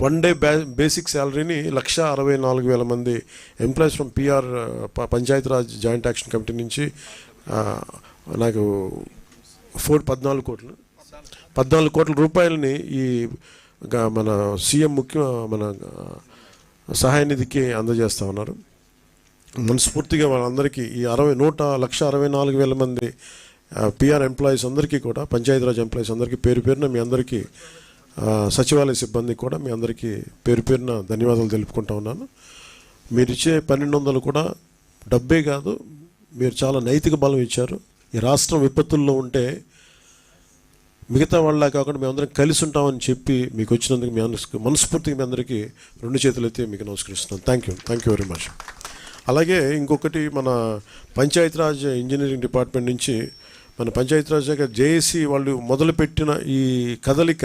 One day basic శాలరీని lakh అరవై నాలుగు వేల మంది employees from uh, PR Panchayati Raj joint action committee నుంచి నాకు ఫోర్ పద్నాలుగు కోట్లు పద్నాలుగు కోట్ల రూపాయలని ఈ మన సీఎం ముఖ్య మన సహాయ నిధికి అందజేస్తా ఉన్నారు. మనస్ఫూర్తిగా వాళ్ళందరికీ ఈ అరవై నూట లక్ష అరవై నాలుగు వేల మంది పిఆర్ ఎంప్లాయీస్ అందరికీ కూడా పంచాయతీరాజ్ ఎంప్లాయీస్ అందరికీ పేరు పేరున మీ అందరికీ సచివాలయ సిబ్బంది కూడా మీ అందరికీ పేరు పేరున ధన్యవాదాలు తెలుపుకుంటా ఉన్నాను. మీరు ఇచ్చే పన్నెండు వందలు కూడా డబ్బే కాదు మీరు చాలా నైతిక బలం ఇచ్చారు. ఈ రాష్ట్రం విపత్తుల్లో ఉంటే మిగతా వాళ్ళ కాకుండా మేమందరం కలిసి ఉంటామని చెప్పి మీకు వచ్చినందుకు మీ అందరికి మనస్ఫూర్తిగా మీ అందరికీ రెండు చేతులు మీకు నమస్కరిస్తున్నాను. Thank you thank you very much అలాగే ఇంకొకటి మన పంచాయతీరాజ్ ఇంజనీరింగ్ డిపార్ట్మెంట్ నుంచి మన పంచాయతీరాజ్ శాఖ జేఏసీ వాళ్ళు మొదలుపెట్టిన ఈ కదలిక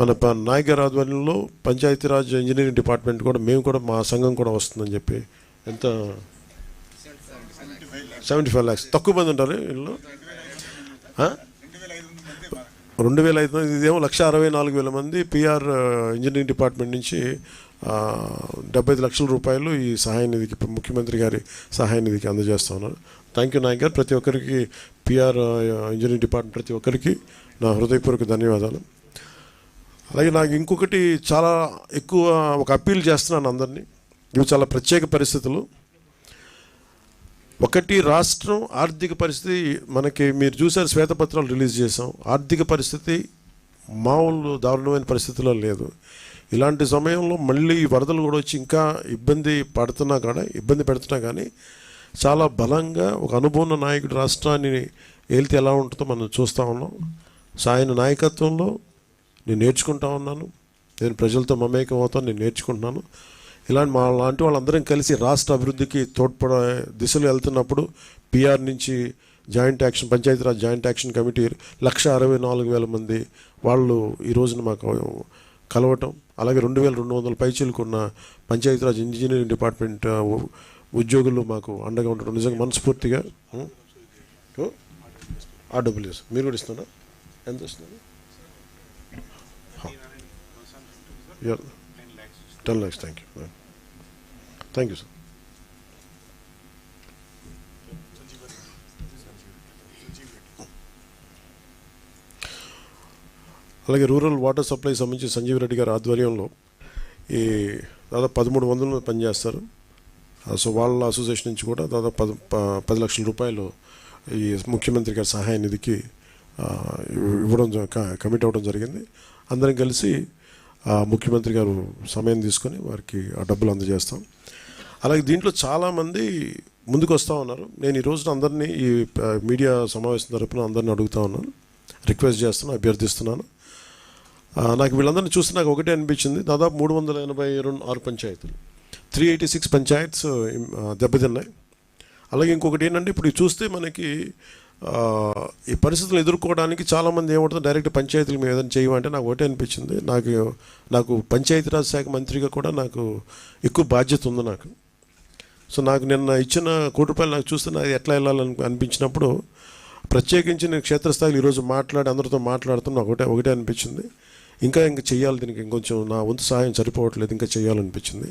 మన ప- ఆధ్వర్యంలో పంచాయతీరాజ్ ఇంజనీరింగ్ డిపార్ట్మెంట్ కూడా మేము కూడా మా సంఘం కూడా వస్తుందని చెప్పి ఎంత? సెవెంటీ ఫైవ్ ల్యాక్స్ తక్కువ మంది ఉంటారు వీళ్ళు. రెండు వేల ఐదు మంది ఇదేమో లక్ష అరవై నాలుగు వేల మంది పిఆర్ ఇంజనీరింగ్ డిపార్ట్మెంట్ నుంచి డెబ్బై ఐదు లక్షల రూపాయలు ఈ సహాయ నిధికి ముఖ్యమంత్రి గారి సహాయ నిధికి అందజేస్తా ఉన్నారు. థ్యాంక్ యూ నాయక్ గారు. ప్రతి ఒక్కరికి పిఆర్ ఇంజనీరింగ్ డిపార్ట్మెంట్ ప్రతి ఒక్కరికి నా హృదయపూర్వక ధన్యవాదాలు. అలాగే నాకు ఇంకొకటి చాలా ఎక్కువ ఒక అప్పీల్ చేస్తున్నాను అందరినీ. ఇవి చాలా ప్రత్యేక పరిస్థితులు. ఒకటి రాష్ట్రం ఆర్థిక పరిస్థితి మనకి మీరు చూసారు శ్వేతపత్రాలు రిలీజ్ చేసాం ఆర్థిక పరిస్థితి మామూలు దారుణమైన పరిస్థితుల్లో లేదు. ఇలాంటి సమయంలో మళ్ళీ వరదలు కూడా వచ్చి ఇంకా ఇబ్బంది పడుతున్నా కూడా ఇబ్బంది పెడుతున్నా కానీ చాలా బలంగా ఒక అనుభవం నాయకుడు రాష్ట్రాన్ని ఏలితే ఎలా ఉంటుందో మనం చూస్తూ ఉన్నాం. సో ఆయన నాయకత్వంలో నేను నేర్చుకుంటా ఉన్నాను. నేను ప్రజలతో మమేకం అవుతాను నేను నేర్చుకుంటున్నాను. ఇలాంటి మా లాంటి వాళ్ళందరం కలిసి రాష్ట్ర అభివృద్ధికి తోడ్పడే దిశలో వెళ్తున్నప్పుడు పిఆర్ నుంచి joint action Panchayati Raj joint action committee lakh అరవై నాలుగు వేల మంది వాళ్ళు ఈ రోజున మాకు కలవటం అలాగే రెండు వేల రెండు వందల పైచీలకున్న పంచాయతీరాజ్ ఇంజనీరింగ్ డిపార్ట్మెంట్ ఉద్యోగులు మాకు అండగా ఉండడం నిజంగా మనస్ఫూర్తిగా. ఓ? ఆర్డబ్ల్యూఎస్. మీరు కూడా ఇస్తున్నా ఎంత ఇస్తున్నారు ten lakhs thank you thank you sir అలాగే రూరల్ వాటర్ సప్లై సంబంధించి సంజీవ్ రెడ్డి గారి ఆధ్వర్యంలో ఈ దాదాపు పదమూడు వందలు పనిచేస్తారు. సో వాళ్ళ అసోసియేషన్ నుంచి కూడా దాదాపు పది పది లక్షల రూపాయలు ఈ ముఖ్యమంత్రి గారి సహాయ నిధికి ఇవ్వడం కమిట్ అవ్వడం జరిగింది. అందరం కలిసి ముఖ్యమంత్రి గారు సమయం తీసుకొని వారికి ఆ డబ్బులు అందజేస్తాం. అలాగే దీంట్లో చాలామంది ముందుకు వస్తూ ఉన్నారు. నేను ఈ రోజున అందరినీ ఈ మీడియా సమావేశం తరపున అందరిని అడుగుతా ఉన్నాను. రిక్వెస్ట్ చేస్తున్నాను అభ్యర్థిస్తున్నాను. నాకు వీళ్ళందరినీ చూస్తే నాకు ఒకటే అనిపించింది. దాదాపు మూడు వందల ఎనభై రెండు ఆరు పంచాయతీలు. త్రీ ఎయిటీ సిక్స్ పంచాయత్స్ దెబ్బతిన్నాయి. అలాగే ఇంకొకటి ఏంటంటే ఇప్పుడు చూస్తే మనకి ఈ పరిస్థితులు ఎదుర్కోవడానికి చాలామంది ఏమంటుంది డైరెక్ట్ పంచాయతీలు మేము ఏదైనా చేయమంటే నాకు ఒకటే అనిపించింది. నాకు నాకు పంచాయతీరాజ్ శాఖ మంత్రిగా కూడా నాకు ఎక్కువ బాధ్యత ఉంది నాకు. సో నాకు నిన్న ఇచ్చిన కోటి రూపాయలు నాకు చూస్తే నాకు ఎట్లా వెళ్ళాలని అనిపించినప్పుడు ప్రత్యేకించి నేను క్షేత్రస్థాయిలో ఈరోజు మాట్లాడి అందరితో మాట్లాడుతున్నా ఒకటే ఒకటే అనిపించింది. ఇంకా ఇంకా చేయాలి దీనికి ఇంకొంచెం నా వంతు సహాయం సరిపోవట్లేదు ఇంకా చేయాలనిపించింది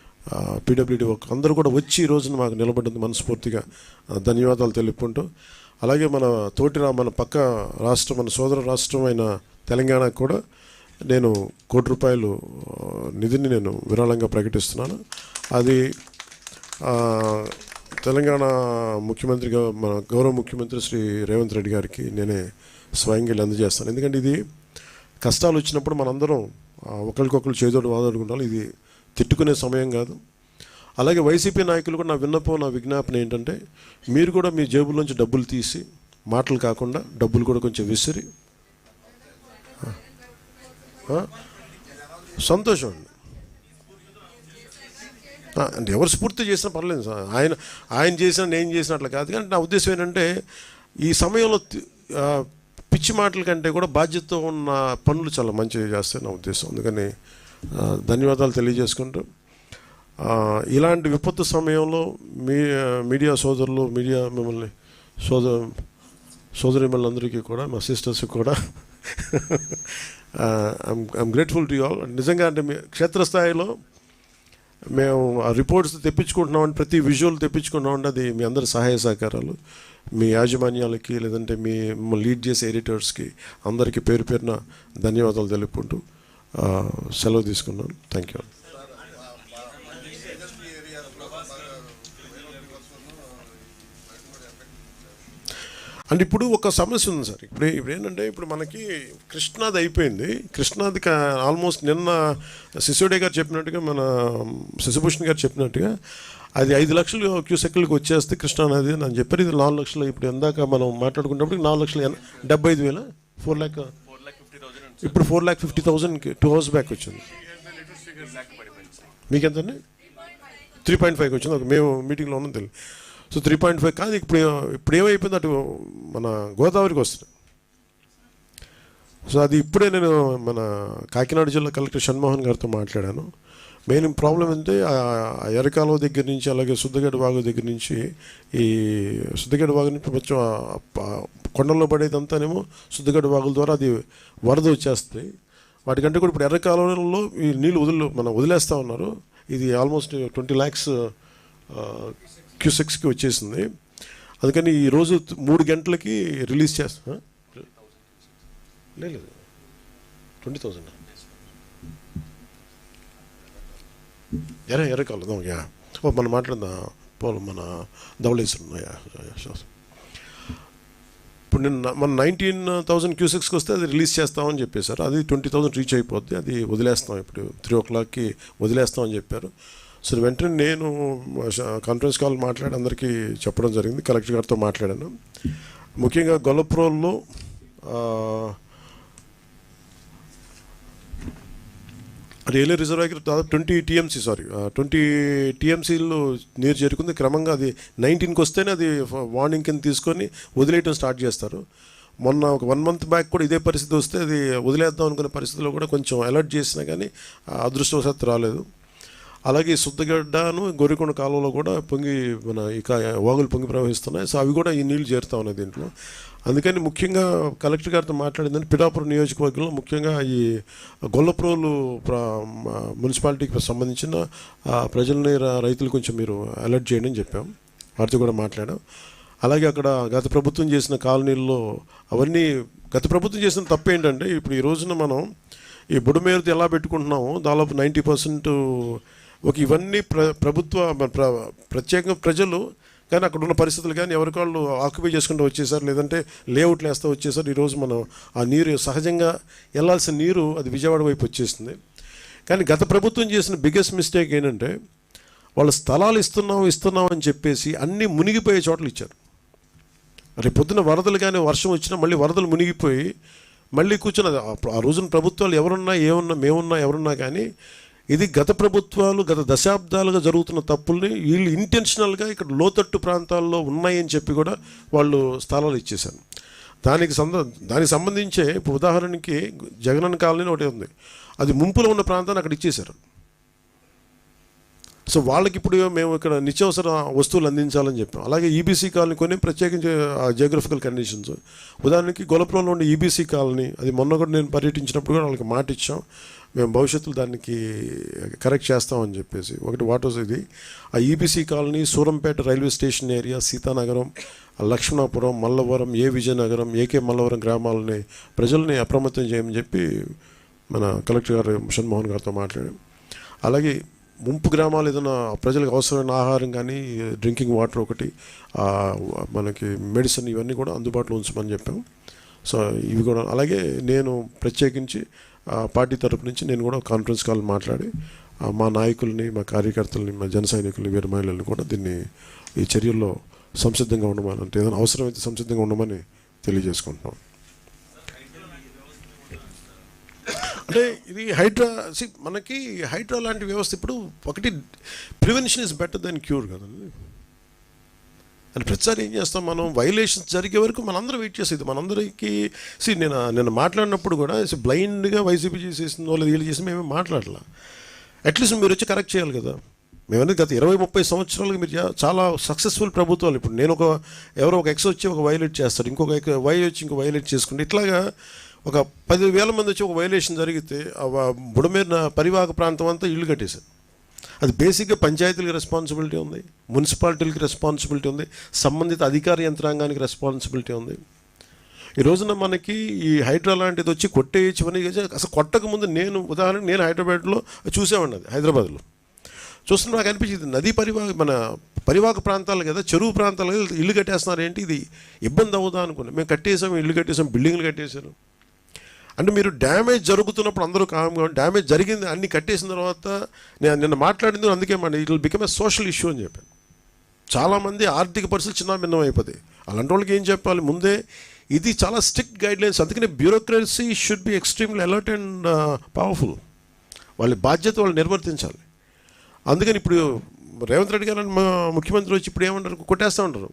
పీడబ్ల్యూడి వర్క్. అందరూ కూడా వచ్చి ఈ రోజున మాకు నిలబడింది మనస్ఫూర్తిగా. ధన్యవాదాలు తెలుపుకుంటూ. అలాగే మన తోటి మన పక్క రాష్ట్రం మన సోదర రాష్ట్రం అయిన తెలంగాణకు కూడా నేను కోటి రూపాయలు నిధిని నేను విరాళంగా ప్రకటిస్తున్నాను. అది తెలంగాణ ముఖ్యమంత్రిగా మన గౌరవ ముఖ్యమంత్రి శ్రీ రేవంత్ రెడ్డి గారికి నేనే స్వయంగా అందజేస్తాను. ఎందుకంటే ఇది కష్టాలు వచ్చినప్పుడు మనందరం ఒకరికొకరు చేదోడు వాదోడుకుంటాం ఇది తిట్టుకునే సమయం కాదు. అలాగే వైసీపీ నాయకులు కూడా నా విన్నపం నా విజ్ఞాపన ఏంటంటే మీరు కూడా మీ జేబులోంచి డబ్బులు తీసి మాటలు కాకుండా డబ్బులు కూడా కొంచెం విసిరి. సంతోషం అండి. అంటే ఎవరు స్ఫూర్తి చేసినా పర్లేదు. సార్ ఆయన ఆయన చేసినా నేను చేసిన అట్లా కాదు. కానీ నా ఉద్దేశం ఏంటంటే ఈ సమయంలో పిచ్చి మాటల కంటే కూడా బాధ్యతతో ఉన్న పనులు చాలా మంచిగా చేస్తాయి నా ఉద్దేశం. అందుకని ధన్యవాదాలు తెలియజేసుకుంటూ. ఇలాంటి విపత్తు సమయంలో మీ మీడియా సోదరులు మీడియా మిమ్మల్ని సోదర మిమ్మల్ందరికీ కూడా మా సిస్టర్స్కి కూడా ఐఎమ్ గ్రేట్ఫుల్ టు ఆల్. నిజంగా అంటే మీ క్షేత్రస్థాయిలో మేము ఆ రిపోర్ట్స్ తెప్పించుకుంటున్నామంటే ప్రతి విజువల్ తెప్పించుకుంటున్నామంటే అది మీ అందరి సహాయ సహకారాలు. మీ యాజమాన్యాలకి లేదంటే మీ లీడ్ చేసే ఎడిటర్స్కి అందరికీ పేరు పేరున ధన్యవాదాలు తెలుపుకుంటూ సెలవు తీసుకున్నాను. థ్యాంక్ యూ అంటే ఇప్పుడు ఒక సమస్య ఉంది సార్. ఇప్పుడు ఇప్పుడు ఏంటంటే ఇప్పుడు మనకి కృష్ణాది అయిపోయింది. కృష్ణాది ఆల్మోస్ట్ నిన్న శిశుడే గారు చెప్పినట్టుగా మన శశిభూషణ్ గారు చెప్పినట్టుగా అది ఐదు లక్షలు క్యూసెక్లకి వచ్చేస్తే కృష్ణానది అని చెప్పారు. ఇది నాలుగు లక్షలు ఇప్పుడు ఎందాక మనం మాట్లాడుకున్నప్పుడు నాలుగు లక్షలు డెబ్బై ఐదు వేల? ఫోర్ ల్యాక్ ఇప్పుడు ఫోర్ ల్యాక్ ఫిఫ్టీ థౌసండ్కి టూ అవర్స్ బ్యాక్ వచ్చింది. మీకు ఎంతండి త్రీ పాయింట్ ఫైవ్కి వచ్చింది. ఒక మేము మీటింగ్లో ఉన్నాం తెలియదు సో త్రీ పాయింట్ ఫైవ్ కాదు ఇప్పుడు ఇప్పుడు ఏమైపోయింది అటు మన గోదావరికి వస్తుంది. సో అది ఇప్పుడే నేను మన కాకినాడ జిల్లా కలెక్టర్ షణ్మోహన్ గారితో మాట్లాడాను. మెయిన్ ప్రాబ్లం ఏంటంటే ఆ ఎరకాలువ దగ్గర నుంచి అలాగే శుద్ధగడ్డ వాగు దగ్గర నుంచి ఈ శుద్ధగడ్డ వాగు నుంచి కొంచెం కొండల్లో పడేదంతానేమో శుద్ధగడ్డ వాగుల ద్వారా అది వరద వచ్చేస్తుంది వాటికంటే కూడా ఇప్పుడు ఎర్రకాలంలో ఈ నీళ్ళు వదిలి మనం వదిలేస్తూ ఉన్నారు. ఇది ఆల్మోస్ట్ ట్వంటీ ల్యాక్స్ క్యూసెక్స్కి వచ్చేసింది. అందుకని ఈ రోజు మూడు గంటలకి రిలీజ్ చేస్తా లేదు. Twenty thousand. ఎర్ర ఎర్రకాలం యా ఓ మనం మాట్లాడదాం. పోలు మన ధవళేశ్వరం యా, ఇప్పుడు నిన్న మన నైన్టీన్ థౌసండ్ క్యూసెక్స్కి వస్తే అది రిలీజ్ చేస్తామని చెప్పేశారు. అది ట్వంటీ థౌసండ్ రీచ్ అయిపోద్ది. అది వదిలేస్తాం ఇప్పుడు. త్రీ ఓ క్లాక్కి వదిలేస్తామని చెప్పారు. సో వెంటనే నేను కాన్ఫరెన్స్ కాల్ మాట్లాడి అందరికీ చెప్పడం జరిగింది. కలెక్టర్ గారితో మాట్లాడాను. ముఖ్యంగా గొల్లప్రోల్లో అది రైల్వే రిజర్వాయర్ దాదాపు ట్వంటీ టీఎంసీ సారీ ట్వంటీ టీఎంసీలు నీరు చేరుకుంది. క్రమంగా అది నైన్టీన్కి వస్తేనే అది వార్నింగ్ కింద తీసుకొని వదిలేయటం స్టార్ట్ చేస్తారు. మొన్న ఒక వన్ మంత్ బ్యాక్ కూడా ఇదే పరిస్థితి వస్తే అది వదిలేద్దాం అనుకునే పరిస్థితిలో కూడా కొంచెం అలర్ట్ చేసినా కానీ అదృష్టవశాత్తు రాలేదు. అలాగే శుద్ధగడ్డను గొర్రెకొండ కాలువలో కూడా పొంగి మన ఇక వాగులు పొంగి ప్రవహిస్తున్నాయి. సో అవి కూడా ఈ నీళ్ళు చేరుతా ఉన్నాయి దీంట్లో. అందుకని ముఖ్యంగా కలెక్టర్ గారితో మాట్లాడిందని పిఠాపురం నియోజకవర్గంలో ముఖ్యంగా ఈ గొల్లప్రోలు మున్సిపాలిటీకి సంబంధించిన ప్రజలని ప్రజల్ని రైతులు కొంచెం మీరు అలర్ట్ చేయండి అని చెప్పాం. వారితో కూడా మాట్లాడాం. అలాగే అక్కడ గత ప్రభుత్వం చేసిన కాలనీల్లో అవన్నీ గత ప్రభుత్వం చేసిన తప్పు ఏంటంటే ఇప్పుడు ఈ రోజున మనం ఈ బుడమేరుతో ఎలా పెట్టుకుంటున్నామో దాదాపు నైంటీ పర్సెంట్ ఒక ఇవన్నీ ప్ర ప్రభుత్వ ప్ర ప్రత్యేకంగా ప్రజలు కానీ అక్కడ ఉన్న పరిస్థితులు కానీ ఎవరికి వాళ్ళు ఆక్యుపై చేసుకుంటూ వచ్చేసారు లేదంటే లేఅవుట్లు వేస్తూ వచ్చేసారు ఈరోజు మనం ఆ నీరు సహజంగా వెళ్ళాల్సిన నీరు అది విజయవాడ వైపు వచ్చేసింది. కానీ గత ప్రభుత్వం చేసిన బిగ్గెస్ట్ మిస్టేక్ ఏంటంటే వాళ్ళు స్థలాలు ఇస్తున్నాం ఇస్తున్నాం అని చెప్పేసి అన్నీ మునిగిపోయే చోట్ల ఇచ్చారు. రేపు పొద్దున వరదలు కానీ వర్షం వచ్చినా మళ్ళీ వరదలు మునిగిపోయి మళ్ళీ కూర్చున్నది. ఆ రోజున ప్రభుత్వాలు ఎవరున్నా ఏమున్నా మేమున్నా ఎవరున్నా కానీ ఇది గత ప్రభుత్వాలు గత దశాబ్దాలుగా జరుగుతున్న తప్పుల్ని వీళ్ళు ఇంటెన్షనల్గా ఇక్కడ లోతట్టు ప్రాంతాల్లో ఉన్నాయని చెప్పి కూడా వాళ్ళు స్థలాలు ఇచ్చేశారు. దానికి సంద దానికి సంబంధించే ఇప్పుడు ఉదాహరణకి జగనన్న కాలనీ ఒకటి ఉంది. అది ముంపులో ఉన్న ప్రాంతాన్ని అక్కడ ఇచ్చేశారు. సో వాళ్ళకి ఇప్పుడు మేము ఇక్కడ నిత్యావసర వస్తువులు అందించాలని చెప్పాం. అలాగే ఈబీసీ కాలనీ కొన్ని ప్రత్యేకించి జియోగ్రఫికల్ కండిషన్స్ ఉదాహరణకి గొలపురంలో ఉండే ఈబీసీ కాలనీ అది మొన్న కూడా నేను పర్యటించినప్పుడు కూడా వాళ్ళకి మాట ఇచ్చాం. మేము భవిష్యత్తులో దానికి కరెక్ట్ చేస్తామని చెప్పేసి. ఒకటి వాటర్స్ ఇది ఆ EBC colony Surampeta railway station area Seethanagaram Lakshmanapuram Mallavaram ఏ విజయనగరం ఏకే మల్లవరం గ్రామాలని ప్రజల్ని అప్రమత్తం చేయమని చెప్పి మన కలెక్టర్ గారు మోహన్ గారితో మాట్లాడాం. అలాగే ముంపు గ్రామాలు ఏదైనా ప్రజలకు అవసరమైన ఆహారం కానీ డ్రింకింగ్ వాటర్ ఒకటి మనకి మెడిసిన్ ఇవన్నీ కూడా అందుబాటులో ఉంచమని చెప్పాం. సో ఇవి కూడా. అలాగే నేను ప్రత్యేకించి పార్టీ తరపు నుంచి నేను కూడా కాన్ఫరెన్స్ కాల్ మాట్లాడి మా నాయకుల్ని మా కార్యకర్తలని మా జన సైనికుల్ని వీర మహిళల్ని కూడా దీన్ని ఈ చర్యల్లో సంసిద్ధంగా ఉండమని అంటే ఏదైనా అవసరమైతే సంసిద్ధంగా ఉండమని తెలియజేసుకుంటున్నాం. అంటే ఇది హైడ్రా మనకి హైడ్రా లాంటి వ్యవస్థ ఇప్పుడు ఒకటి prevention is better than cure కదండి. అని ప్రతిసారి ఏం చేస్తాం మనం? వైలేషన్స్ జరిగే వరకు మనందరం వెయిట్ చేసేది. మనందరికీ సి నేను నేను మాట్లాడినప్పుడు కూడా బ్లైండ్గా వైసీపీ చేసేసింది వాళ్ళు వీళ్ళు చేసి మేమే మాట్లాడలా. అట్లీస్ట్ మీరు వచ్చి కరెక్ట్ చేయాలి కదా. మేమనేది గత ఇరవై ముప్పై సంవత్సరాలుగా మీరు చాలా సక్సెస్ఫుల్ ప్రభుత్వాలు. ఇప్పుడు నేను ఒక ఎవరో ఒక ఎక్స్ వచ్చి ఒక వైలేట్ చేస్తాడు ఇంకొక వై వచ్చి ఇంకో వైలేట్ చేసుకుంటే ఇట్లాగా ఒక పదివేల మంది వచ్చి ఒక వైలేషన్ జరిగితే ఆ బుడమేరిన పరివాహక ప్రాంతం అంతా ఇల్లు కట్టేశారు. అది బేసిక్గా పంచాయతీలకు రెస్పాన్సిబిలిటీ ఉంది మున్సిపాలిటీలకు రెస్పాన్సిబిలిటీ ఉంది సంబంధిత అధికార యంత్రాంగానికి రెస్పాన్సిబిలిటీ ఉంది. ఈ రోజున మనకి ఈ హైడ్రా లాంటిది వచ్చి కొట్టేయచ్చమని అసలు కొట్టక ముందు నేను ఉదాహరణకు నేను హైదరాబాద్లో చూసేవాడిని అది హైదరాబాద్లో. చూస్తున్న నాకు అనిపించింది నదీ పరివాహ మన పరివాహక ప్రాంతాలు కదా చెరువు ప్రాంతాలు ఇల్లు కట్టేస్తున్నారు ఏంటి? ఇది ఇబ్బంది అవుదా అనుకున్నాను మేము కట్టేసాం ఇల్లు కట్టేసాం బిల్డింగ్లు కట్టేశాను అంటే మీరు డ్యామేజ్ జరుగుతున్నప్పుడు అందరూ కామ్గా డ్యామేజ్ జరిగింది అన్ని కట్టేసిన తర్వాత నేను నిన్న మాట్లాడింది అందుకే మన it will become a social issue అని చెప్పాను. చాలామంది ఆర్థిక పరిస్థితులు చిన్న భిన్నం అయిపోతాయి అలాంటి వాళ్ళకి ఏం చెప్పాలి? ముందే ఇది చాలా స్ట్రిక్ట్ గైడ్లైన్స్ అందుకనే bureaucracy should be extremely alert and powerful వాళ్ళ బాధ్యత వాళ్ళు నిర్వర్తించాలి. అందుకని ఇప్పుడు రేవంత్ రెడ్డి గారు మా ముఖ్యమంత్రి వచ్చి ఇప్పుడు ఏమంటారు? కొట్టేస్తూ ఉంటారు.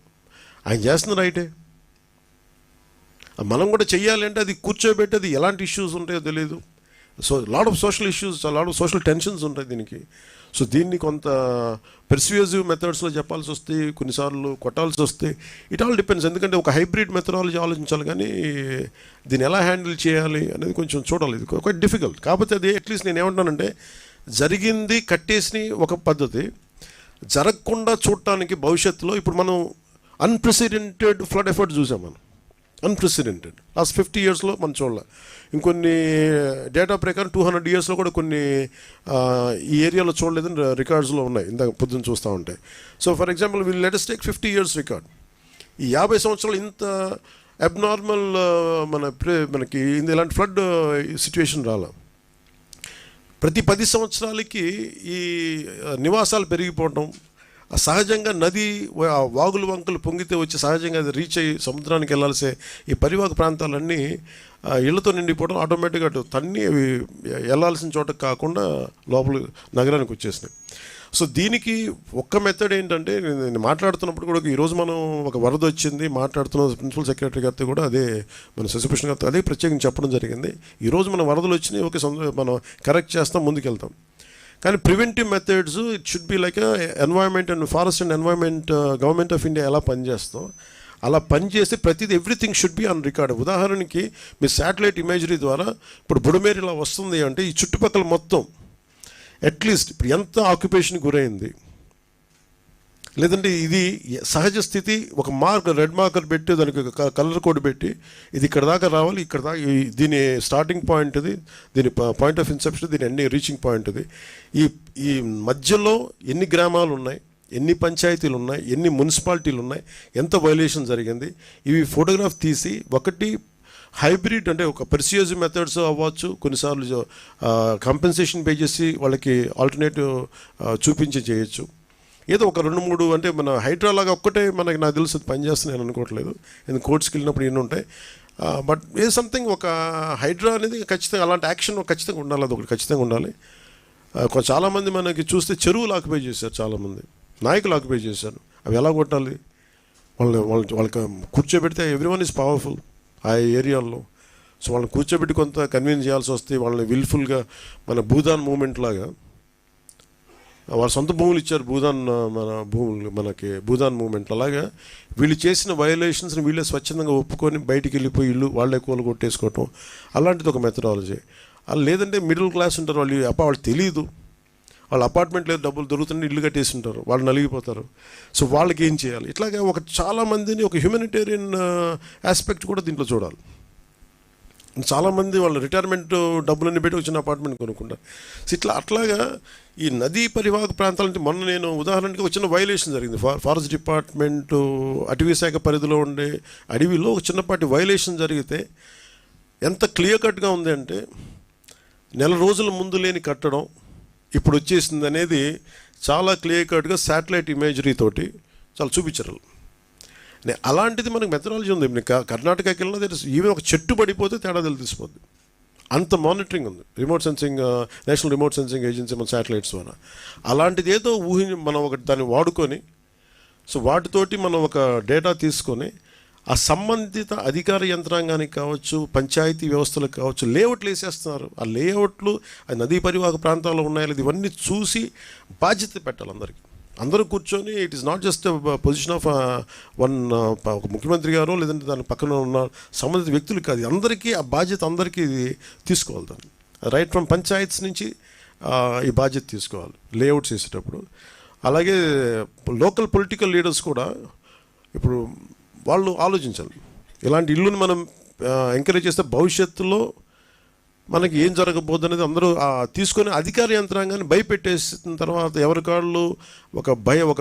ఆయన చేస్తున్నారు రైటే మనం కూడా చేయాలంటే అది కూర్చోబెట్టి అది ఎలాంటి ఇష్యూస్ ఉంటాయో తెలియదు so lot of social issues lot of social tensions ఉంటాయి దీనికి. సో దీన్ని కొంత పెర్సివేజివ్ మెథడ్స్లో చెప్పాల్సి వస్తే కొన్నిసార్లు కొట్టాల్సి వస్తే ఇట్ ఆల్ డిపెండ్స్ ఎందుకంటే ఒక హైబ్రిడ్ మెథడాలజీ ఆలోచించాలి కానీ దీన్ని ఎలా హ్యాండిల్ చేయాలి అనేది కొంచెం చూడాలి. ఇది క్వైట్ డిఫికల్ట్ కాకపోతే అది అట్లీస్ట్ నేను ఏమంటానంటే జరిగింది కట్టేసి ఒక పద్ధతి జరగకుండా చూడటానికి భవిష్యత్తులో ఇప్పుడు మనం అన్ప్రెసిడెంటెడ్ ఫ్లడ్ ఎఫర్ట్ చూసాం మనం. అన్ప్రెసిడెంటెడ్ లాస్ట్ ఫిఫ్టీ ఇయర్స్లో మనం చూడాలి. ఇంకొన్ని uh, డేటా ప్రకారం టూ హండ్రెడ్ ఇయర్స్లో కూడా కొన్ని uh, ఈ ఏరియాలో చూడలేదని రికార్డ్స్లో ఉన్నాయి. ఇందాక పొద్దున్న చూస్తూ ఉంటాయి so for example will latest take fifty years record ఈ యాభై సంవత్సరాలు ఇంత అబ్నార్మల్ uh, మన మనకి ఇంత ఇలాంటి ఫ్లడ్ సిచ్యువేషన్ రాలా. ప్రతి పది సంవత్సరాలకి ఈ నివాసాలు పెరిగిపోవటం సహజంగా నది ఆ వాగులు వంకలు పొంగితే వచ్చి సహజంగా అది రీచ్ అయ్యి సముద్రానికి వెళ్ళాల్సే ఈ పరివాహక ప్రాంతాలన్నీ ఆ, ఇళ్ళతో నిండిపోవడం ఆటోమేటిక్గా అటు తన్ని అవి వెళ్ళాల్సిన చోట కాకుండా లోపల నగరానికి వచ్చేసినాయి. సో దీనికి ఒక్క మెథడ్ ఏంటంటే నేను మాట్లాడుతున్నప్పుడు కూడా ఈరోజు మనం ఒక వరద వచ్చింది మాట్లాడుతున్న ప్రిన్సిపల్ సెక్రటరీ గారితో కూడా అదే మన శశిభూషణ్ గారితో అదే ప్రత్యేకం చెప్పడం జరిగింది. ఈరోజు మన వరదలు వచ్చినాయి ఒక మనం కరెక్ట్ చేస్తాం ముందుకెళ్తాం. కానీ preventive methods it should be like environment and forest and environment government of India ఎలా పనిచేస్తాం? అలా పనిచేసి ప్రతిదీ everything should be on record ఉదాహరణకి మీ శాటిలైట్ ఇమేజరీ ద్వారా ఇప్పుడు బుడమేరు ఇలా వస్తుంది అంటే ఈ చుట్టుపక్కల మొత్తం అట్లీస్ట్ ఇప్పుడు ఎంత ఆక్యుపేషన్ గురైంది? లేదంటే ఇది సహజ స్థితి ఒక మార్క్ రెడ్ మార్కర్ పెట్టి దానికి ఒక కలర్ కోడ్ పెట్టి ఇది ఇక్కడ దాకా రావాలి ఇక్కడ దాకా ఈ- దీని స్టార్టింగ్ పాయింట్ ఇది దీని పాయింట్ ఆఫ్ ఇన్సెప్షన్ దీని అన్ని రీచింగ్ పాయింట్ ఇది. ఈ ఈ మధ్యలో ఎన్ని గ్రామాలు ఉన్నాయి ఎన్ని పంచాయతీలు ఉన్నాయి ఎన్ని మున్సిపాలిటీలు ఉన్నాయి ఎంత వైలేషన్ జరిగింది ఇవి ఫోటోగ్రాఫ్ తీసి ఒకటి హైబ్రిడ్ అంటే ఒక పెర్సియోజ్ మెథడ్స్ అవ్వచ్చు కొన్నిసార్లు కంపెన్సేషన్ పే చేసి వాళ్ళకి ఆల్టర్నేటివ్ చూపించి చేయొచ్చు. ఏదో ఒక రెండు మూడు అంటే మన హైడ్రాలాగా ఒక్కటే మనకి నాకు తెలుసు అది పనిచేస్తుంది నేను అనుకోవట్లేదు. ఎందుకు కోర్ట్స్కి వెళ్ళినప్పుడు ఎన్ని ఉంటాయి. బట్ ఏ సంథింగ్ ఒక హైడ్రా అనేది ఖచ్చితంగా అలాంటి యాక్షన్ ఖచ్చితంగా ఉండాలి అది ఒకటి ఖచ్చితంగా ఉండాలి. చాలామంది మనకి చూస్తే చెరువులు ఆక్యుపై చేశారు చాలామంది. నాయకులు ఆక్యుపై చేశారు. అవి ఎలా కొట్టాలి? వాళ్ళని వాళ్ళ వాళ్ళకి కూర్చోబెడితే ఎవ్రీ వన్ పవర్ఫుల్ ఆ ఏరియాల్లో. సో వాళ్ళని కూర్చోబెట్టి కొంత కన్విన్స్ చేయాల్సి వస్తే వాళ్ళని విల్ఫుల్గా మన భూదాన్ మూమెంట్ లాగా వాళ్ళ సొంత భూములు ఇచ్చారు భూదాన్ మన భూములు మనకి భూదాన్ మూమెంట్ అలాగా వీళ్ళు చేసిన వయలేషన్స్ని వీళ్ళే స్వచ్ఛందంగా ఒప్పుకొని బయటికి వెళ్ళిపోయి ఇల్లు వాళ్ళే కూల కొట్టేసుకోవటం అలాంటిది ఒక మెథడాలజీ అలా లేదంటే మిడిల్ క్లాస్ ఉంటారు వాళ్ళు అప్ప వాళ్ళు తెలియదు వాళ్ళ అపార్ట్మెంట్ లేదు డబ్బులు దొరుకుతుంటే ఇల్లు కట్టేసి ఉంటారు వాళ్ళు నలిగిపోతారు. సో వాళ్ళకి ఏం చేయాలి? ఇట్లాగే ఒక చాలా మందిని ఒక హ్యూమనిటేరియన్ ఆస్పెక్ట్ కూడా దీంట్లో చూడాలి. చాలామంది వాళ్ళు రిటైర్మెంట్ డబ్బులన్నీ పెట్టి వచ్చిన అపార్ట్మెంట్ కొనుక్కుంటారు. ఇట్లా అట్లాగా ఈ నదీ పరివాహక ప్రాంతాలంటే మొన్న నేను ఉదాహరణకి వచ్చిన వైలేషన్ జరిగింది. ఫా ఫారెస్ట్ డిపార్ట్మెంట్ అటవీ శాఖ పరిధిలో ఉండే అడవిలో ఒక చిన్నపాటి వైలేషన్ జరిగితే ఎంత క్లియర్ కట్గా ఉంది అంటే నెల రోజుల ముందు లేని కట్టడం ఇప్పుడు వచ్చేసింది అనేది చాలా క్లియర్ కట్గా శాటిలైట్ ఇమేజరీ తోటి చాలా చూపించారు అలాంటిది మనకు మెథడాలజీ ఉంది. కర్ణాటకకి వెళ్ళినా తెలుసు. ఈవెన్ ఒక చెట్టు పడిపోతే తేడా తెలిసిపోద్ది అంత మానిటరింగ్ ఉంది. Remote sensing national remote sensing agency మన శాటిలైట్స్ ద్వారా. అలాంటిది ఏదో ఊహి మనం ఒకటి దాన్ని వాడుకొని సో వాటితోటి మనం ఒక డేటా తీసుకొని ఆ సంబంధిత అధికార యంత్రాంగానికి కావచ్చు పంచాయతీ వ్యవస్థలకు కావచ్చు లేఅవుట్లు వేసేస్తున్నారు. ఆ లేఅవుట్లు ఆ నదీ పరివాహక ప్రాంతాల్లో ఉన్నాయో ఇవన్నీ చూసి బాధ్యత పెట్టాలి అందరికీ. అందరూ కూర్చొని it is not just position of one ఒక ముఖ్యమంత్రి గారు లేదంటే దాని పక్కన ఉన్న సంబంధిత వ్యక్తులు కాదు. అందరికీ ఆ బాధ్యత అందరికీ తీసుకోవాలి దాన్ని. రైట్ ఫ్రమ్ పంచాయత్స్ నుంచి ఈ బాధ్యత తీసుకోవాలి లేఅవుట్ చేసేటప్పుడు. అలాగే లోకల్ పొలిటికల్ లీడర్స్ కూడా ఇప్పుడు వాళ్ళు ఆలోచించాలి. ఇలాంటి ఇల్లుని మనం ఎంకరేజ్ చేస్తే భవిష్యత్తులో మనకి ఏం జరగబోద్దు అనేది అందరూ తీసుకొని అధికార యంత్రాంగాన్ని భయపెట్టేసిన తర్వాత ఎవరి కాళ్ళు ఒక భయ ఒక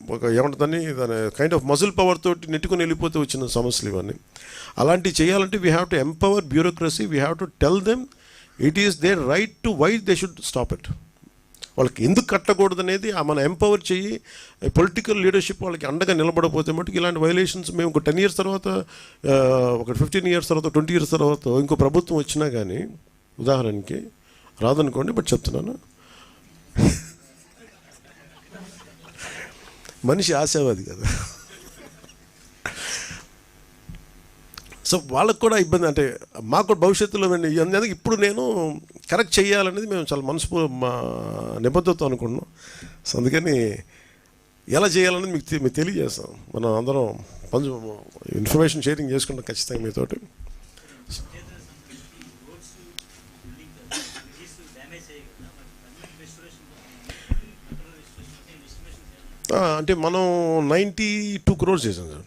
ఒక ఏమంటుందని దాని కైండ్ ఆఫ్ మజిల్ పవర్ తోటి నెట్టుకొని వెళ్ళిపోతే వచ్చిన సమస్యలు ఇవన్నీ. అలాంటివి చేయాలంటే we have to empower bureaucracy we have to tell them it is their right to why they should stop it వాళ్ళకి ఎందుకు కట్టకూడదు అనేది ఆ మనం ఎంపవర్ చెయ్యి పొలిటికల్ లీడర్షిప్ వాళ్ళకి అండగా నిలబడకపోతే మటుకు ఇలాంటి వైలేషన్స్ మేము ఒక టెన్ ఇయర్స్ తర్వాత ఒక ఫిఫ్టీన్ ఇయర్స్ తర్వాత ట్వంటీ ఇయర్స్ తర్వాత ఇంకో ప్రభుత్వం వచ్చినా కానీ ఉదాహరణకి రాదనుకోండి బట్ చెప్తున్నాను. మనిషి ఆశావాది కదా. సో వాళ్ళకు కూడా ఇబ్బంది అంటే మాకు కూడా భవిష్యత్తులో మేము అందుకే ఇప్పుడు నేను కరెక్ట్ చేయాలనేది మేము చాలా మనసు మా నిబద్ధత అనుకున్నాం సో అందుకని ఎలా చేయాలనేది మీకు మీకు తెలియజేస్తాం. మనం అందరం పంచు ఇన్ఫర్మేషన్ షేరింగ్ చేసుకుంటాం ఖచ్చితంగా మీతోటి. అంటే మనం నైంటీ టూ క్రోర్స్ చేసాం sir.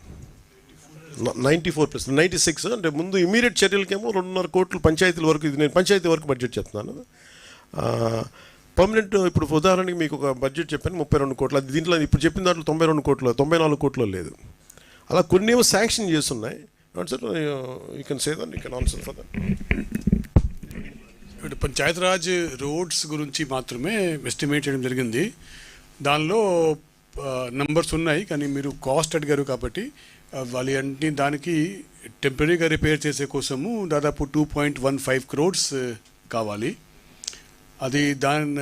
Ninety four plus ninety six అంటే ముందు ఇమీడియట్ చర్యలకేమో రెండున్నర కోట్లు పంచాయతీల వరకు ఇది నేను పంచాయతీ వరకు బడ్జెట్ చెప్తున్నాను. పర్మనెంట్ ఇప్పుడు ఉదాహరణకి మీకు ఒక బడ్జెట్ చెప్పాను ముప్పై రెండు కోట్లు. అది దీంట్లో ఇప్పుడు చెప్పిన దాంట్లో తొంభై రెండు కోట్లు తొంభై నాలుగు కోట్లు లేదు. అలా కొన్ని ఏమో శాంక్షన్ చేస్తున్నాయి. Sir you can say then you can answer for that ఇప్పుడు పంచాయతీరాజ్ రోడ్స్ గురించి మాత్రమే ఎస్టిమేట్ చేయడం జరిగింది. దానిలో నంబర్స్ ఉన్నాయి కానీ మీరు కాస్ట్ అడిగారు కాబట్టి వాళ్ళు అన్ని దానికి టెంపరీగా రిపేర్ చేసే కోసము దాదాపు two point one five crores కావాలి. అది దాని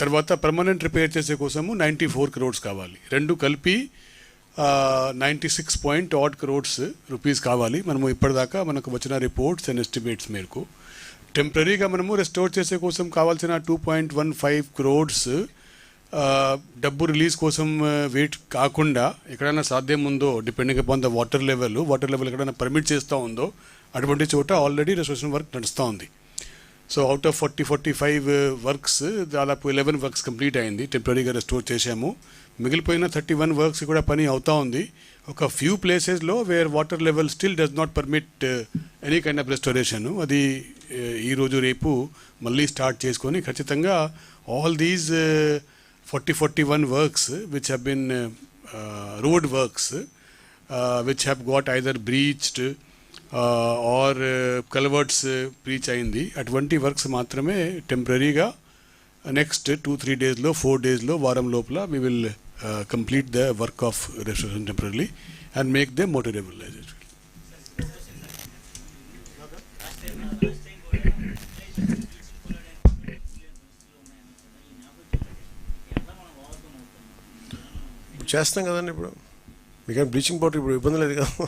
తర్వాత పర్మనెంట్ రిపేర్ చేసే కోసము నైంటీ ఫోర్ క్రోడ్స్ కావాలి. రెండు కలిపి ninety six point eight crores rupees కావాలి. మనము ఇప్పటిదాకా మనకు వచ్చిన రిపోర్ట్స్ అండ్ ఎస్టిమేట్స్ మేరకు. టెంపరీగా మనము రెస్టోర్ చేసే కోసం కావాల్సిన two point one five crores డబ్బు రిలీజ్ కోసం వెయిట్ కాకుండా ఎక్కడైనా సాధ్యం ఉందో depending upon the water level water level ఎక్కడైనా పర్మిట్ చేస్తూ ఉందో అటువంటి చోట ఆల్రెడీ రెస్టోరేషన్ వర్క్ నడుస్తూ ఉంది. So out of forty forty five works దాదాపు ఎలెవెన్ వర్క్స్ కంప్లీట్ అయింది. టెంపరీగా రెస్టోర్ చేశాము. మిగిలిపోయిన థర్టీ వన్ వర్క్స్ కూడా పని అవుతూ ఉంది. ఒక ఫ్యూ ప్లేసెస్లో where water level still does not permit any kind of restoration అది ఈరోజు ఈ రోజు రేపు మళ్ళీ స్టార్ట్ చేసుకొని ఖచ్చితంగా all these forty forty one works which have been road works which have got either breached or culverts breach అయింది. అటువంటి వర్క్స్ మాత్రమే టెంపరీగా నెక్స్ట్ టూ త్రీ డేస్లో ఫోర్ డేస్లో వారం లోపల we will complete the work of restaurant temporary and make the motorable చేస్తాం కదండి ఇప్పుడు. మీకేం బ్లీచింగ్ పౌడర్ ఇప్పుడు ఇబ్బంది లేదు కదా.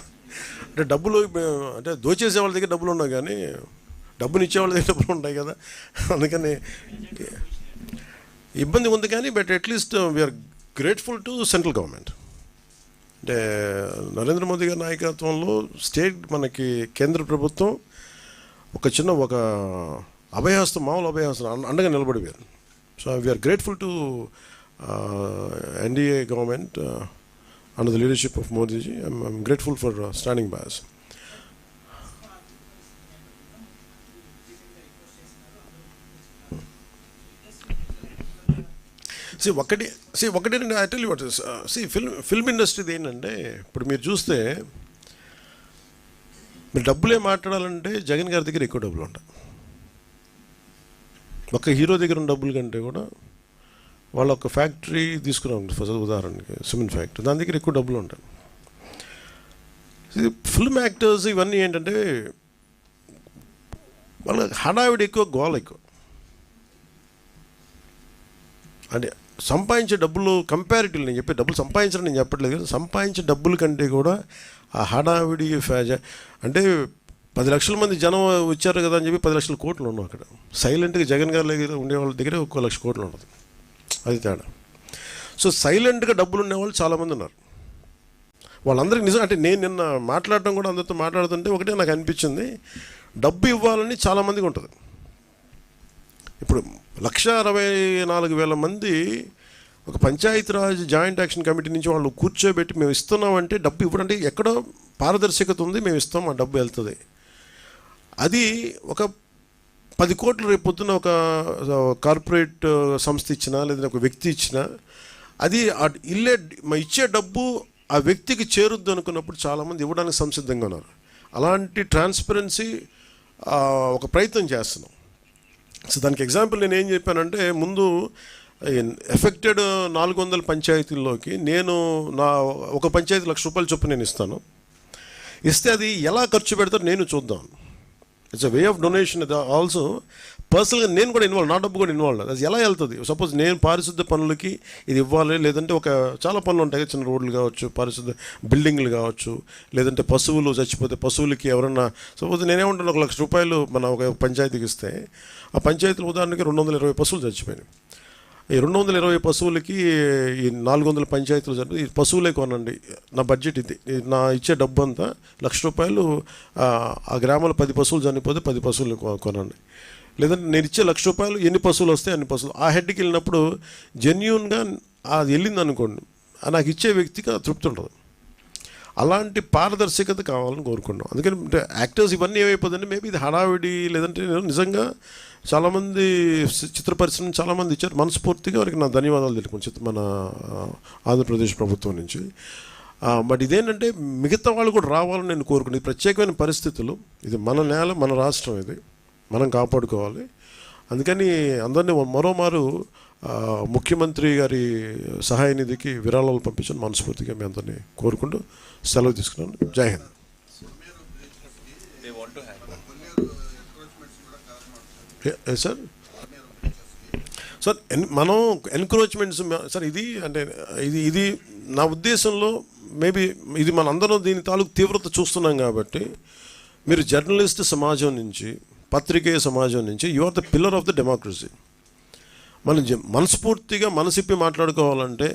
అంటే డబ్బులు అంటే దోచేసే వాళ్ళ దగ్గర డబ్బులు ఉన్నాయి కానీ డబ్బుని ఇచ్చే వాళ్ళ దగ్గర డబ్బులు ఉంటాయి కదా. అందుకని ఇబ్బంది ఉంది కానీ but at least we are grateful to central government. అంటే నరేంద్ర మోదీ గారి నాయకత్వంలో స్టేట్ మనకి కేంద్ర ప్రభుత్వం ఒక చిన్న ఒక అభయహస్తం మామూలు అభయహస్తం అండగా నిలబడిపోయారు so we are grateful to NDA government under the leadership of Modiji I'm grateful for standing us. See ఒకటి సి ఒకటి I tell what see film film ఇండస్ట్రీది ఏంటంటే ఇప్పుడు మీరు చూస్తే మీరు డబ్బులే మాట్లాడాలంటే జగన్ గారి దగ్గర ఎక్కువ డబ్బులు ఉంటాయి ఒక హీరో దగ్గర ఉన్న డబ్బుల కంటే కూడా వాళ్ళ ఒక ఫ్యాక్టరీ తీసుకున్నాం ఫస్ట్ ఉదాహరణకి సిమెంట్ ఫ్యాక్టరీ. దాని దగ్గర ఎక్కువ డబ్బులు ఉంటాయి. ఫిల్మ్ యాక్టర్స్ ఇవన్నీ ఏంటంటే వాళ్ళ హడావిడి ఎక్కువ గోల ఎక్కువ. అంటే సంపాదించే డబ్బులు కంపారిటివ్ నేను చెప్పే డబ్బులు సంపాదించడం నేను చెప్పట్లేదు కానీ సంపాదించే డబ్బుల కంటే కూడా ఆ హడావిడి ఫ్యాజ అంటే పది లక్షల మంది జనం వచ్చారు కదా అని చెప్పి పది లక్షల కోట్లు ఉన్నాం అక్కడ. సైలెంట్గా జగన్ గారి దగ్గర ఉండే వాళ్ళ దగ్గర ఒక్కో లక్ష కోట్లు ఉండదు. అది తేడా. సో సైలెంట్గా డబ్బులు ఉండేవాళ్ళు చాలామంది ఉన్నారు. వాళ్ళందరికీ నిజం అంటే నేను నిన్న మాట్లాడటం కూడా అందరితో మాట్లాడుతుంటే ఒకటే నాకు అనిపించింది డబ్బు ఇవ్వాలని చాలామందికి ఉంటుంది. ఇప్పుడు లక్ష అరవై నాలుగు వేల మంది ఒక పంచాయతీరాజ్ జాయింట్ యాక్షన్ కమిటీ నుంచి వాళ్ళు కూర్చోబెట్టి మేము ఇస్తున్నామంటే డబ్బు ఇవ్వడానికి ఎక్కడో పారదర్శకత ఉంది మేము ఇస్తాం ఆ డబ్బు వెళ్తుంది. అది ఒక పది కోట్లు రేపు పొద్దున ఒక కార్పొరేట్ సంస్థ ఇచ్చినా లేదా ఒక వ్యక్తి ఇచ్చినా అది ఇల్లే ఇచ్చే డబ్బు ఆ వ్యక్తికి చేరుద్దు అనుకున్నప్పుడు చాలామంది ఇవ్వడానికి సంసిద్ధంగా ఉన్నారు. అలాంటి ట్రాన్స్పరెన్సీ ఒక ప్రయత్నం చేస్తున్నాం. సో దానికి ఎగ్జాంపుల్ నేను ఏం చెప్పానంటే ముందు ఎఫెక్టెడ్ నాలుగు వందల పంచాయతీల్లోకి నేను నా ఒక పంచాయతీ లక్ష రూపాయలు చొప్పున నేను ఇస్తాను. ఇస్తే అది ఎలా ఖర్చు పెడతారో నేను చూద్దాను it's a way of donation also పర్సనల్గా నేను కూడా ఇన్వాల్వ్ నా డబ్బు కూడా ఇన్వాల్వ్ అది ఎలా వెళ్తుంది? సపోజ్ నేను పారిశుద్ధ పనులకి ఇది ఇవ్వాలి లేదంటే ఒక చాలా పనులు ఉంటాయి చిన్న రోడ్లు కావచ్చు పారిశుద్ధ బిల్డింగ్లు కావచ్చు లేదంటే పశువులు చచ్చిపోతే పశువులకి ఎవరన్నా సపోజ్ నేనేమంటాను ఒక లక్ష రూపాయలు మన ఒక పంచాయతీకి ఇస్తే ఆ పంచాయతీలు ఉదాహరణకి రెండు వందల ఇరవై పశువులు చచ్చిపోయినాయి. ఈ రెండు వందల ఇరవై పశువులకి ఈ నాలుగు వందల పంచాయతీలు జరిపి ఈ పశువులే కొనండి. నా బడ్జెట్ ఇది. నా ఇచ్చే డబ్బు అంతా లక్ష రూపాయలు ఆ, గ్రామంలో పది పశువులు చనిపోతే పది పశువులు కొనండి. లేదంటే నేను ఇచ్చే లక్ష రూపాయలు ఎన్ని పశువులు వస్తాయి అన్ని పశువులు. ఆ హెడ్కి వెళ్ళినప్పుడు జెన్యున్గా అది వెళ్ళింది అనుకోండి నాకు ఇచ్చే వ్యక్తికి తృప్తి ఉండదు. అలాంటి పారదర్శకత కావాలని కోరుకున్నాం అందుకని యాక్టర్స్ ఇవన్నీ ఏమైపోతుందంటే మేబీ ఇది హడావిడి లేదంటే నేను నిజంగా చాలామంది చిత్ర పరిశ్రమ చాలామంది ఇచ్చారు. మనస్ఫూర్తిగా వారికి నా ధన్యవాదాలు తెలుపుకుని చిత్ర మన ఆంధ్రప్రదేశ్ ప్రభుత్వం నుంచి. బట్ ఇదేంటంటే మిగతా వాళ్ళు కూడా రావాలని నేను కోరుకున్నాను ప్రత్యేకమైన పరిస్థితులు ఇది మన నేల మన రాష్ట్రం ఇది. మనం కాపాడుకోవాలి. అందుకని అందరినీ మరోమారు ముఖ్యమంత్రి గారి సహాయ నిధికి విరాళాలు పంపించని మనస్ఫూర్తిగా మీ అందరినీ కోరుకుంటూ సెలవు తీసుకున్నాను. జై హింద్. ఏ- సార్? సార్ ఎన్- మనం ఎన్క్రోచ్మెంట్స్ సార్ ఇది అంటే ఇది ఇది నా ఉద్దేశంలో మేబీ ఇది మనందరం దీని తాలూకు తీవ్రత చూస్తున్నాం కాబట్టి మీరు జర్నలిస్ట్ సమాజం నుంచి పత్రికేయ సమాజం నుంచి you are the pillar of the democracy. మనం మనస్ఫూర్తిగా మనసిప్పి మాట్లాడుకోవాలంటే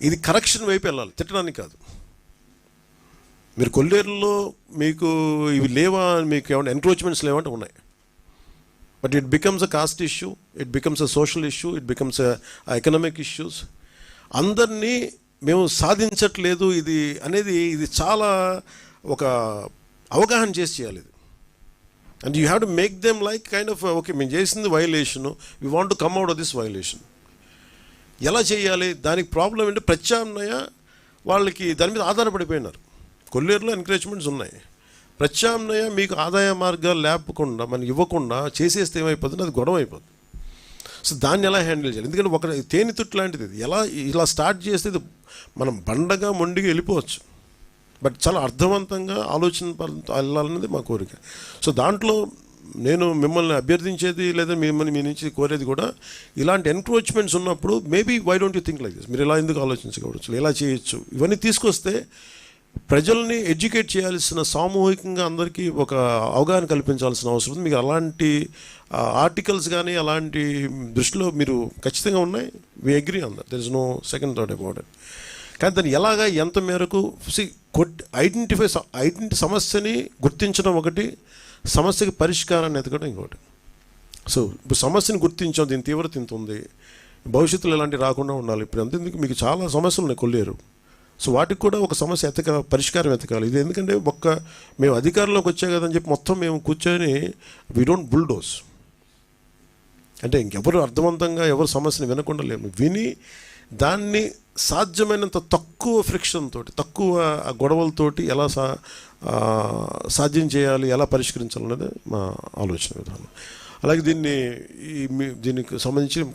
ఇది కరెక్షన్ వైపు వెళ్ళాలి తిట్టడానికి కాదు. మీరు కొల్లేరులో మీకు ఇవి లేవా మీకు ఏమైనా ఎన్క్రోచ్మెంట్స్ లేవంటే ఉన్నాయి. But it becomes a caste issue it becomes a social issue it becomes economic issues అందరినీ మేము సాధించట్లేదు ఇది అనేది ఇది చాలా ఒక అవగాహన చేసి చేయాలి ఇది. And you have to make them like kind of okay మేము చేసింది violation we want to come out of this violation ఎలా చేయాలి? దానికి ప్రాబ్లం ఏంటంటే ప్రత్యామ్నాయ వాళ్ళకి దాని మీద ఆధారపడిపోయినారు. కొల్లేరులో ఎంకరేజ్మెంట్స్ ఉన్నాయి. ప్రత్యామ్నాయ మీకు ఆదాయ మార్గాలు లేపకుండా మనకి ఇవ్వకుండా చేసేస్తే ఏమైపోతుంది? అది గొడవ అయిపోతుంది సో దాన్ని ఎలా హ్యాండిల్ చేయాలి? ఎందుకంటే ఒక తేనెతుట్టు లాంటిది ఇది. ఎలా ఇలా స్టార్ట్ చేస్తే ఇది మనం బండగా మొండిగా వెళ్ళిపోవచ్చు. బట్ చాలా అర్థవంతంగా ఆలోచన వెళ్ళాలన్నది మా కోరిక. సో దాంట్లో నేను మిమ్మల్ని అభ్యర్థించేది లేదా మిమ్మల్ని మీ నుంచి కోరేది కూడా ఇలాంటి ఎన్క్రోచ్మెంట్స్ ఉన్నప్పుడు maybe why don't you think like this మీరు ఇలా ఎందుకు ఆలోచించకూడచ్చు ఇలా చేయొచ్చు. ఇవన్నీ తీసుకొస్తే ప్రజల్ని ఎడ్యుకేట్ చేయాల్సిన సామూహికంగా అందరికీ ఒక అవగాహన కల్పించాల్సిన అవసరం ఉంది. మీకు అలాంటి ఆర్టికల్స్ కానీ అలాంటి దృష్టిలో మీరు ఖచ్చితంగా ఉన్నాయి. We agree on that there is no second thought about it కానీ దాన్ని ఎలాగా ఎంత మేరకు సి కొట్ ఐడెంటిఫై ఐడెంటి సమస్యని గుర్తించడం ఒకటి సమస్యకి పరిష్కారాన్ని ఎతకడం ఇంకోటి. సో ఇప్పుడు సమస్యను గుర్తించాం దీని తీవ్రత ఇంత ఉంది. భవిష్యత్తులో ఇలాంటివి రాకుండా ఉండాలి. ఇప్పుడు అంతేందుకు మీకు చాలా సమస్యలు ఉన్నాయి కొల్లేరు. సో వాటికి కూడా ఒక సమస్య ఎతక పరిష్కారం ఎతకాలి. ఇది ఎందుకంటే ఒక్క మేము అధికారంలోకి వచ్చే కదని చెప్పి మొత్తం మేము కూర్చొని వీ డోంట్ బుల్డోస్ అంటే ఇంకెవరు అర్థవంతంగా ఎవరు సమస్యను వినకుండా లేము విని దాన్ని సాధ్యమైనంత తక్కువ ఫ్రిక్షన్ తోటి తక్కువ గొడవలతోటి ఎలా సా సాధ్యం చేయాలి ఎలా పరిష్కరించాలనేది మా ఆలోచన విధానం. అలాగే దీన్ని ఈ దీనికి సంబంధించి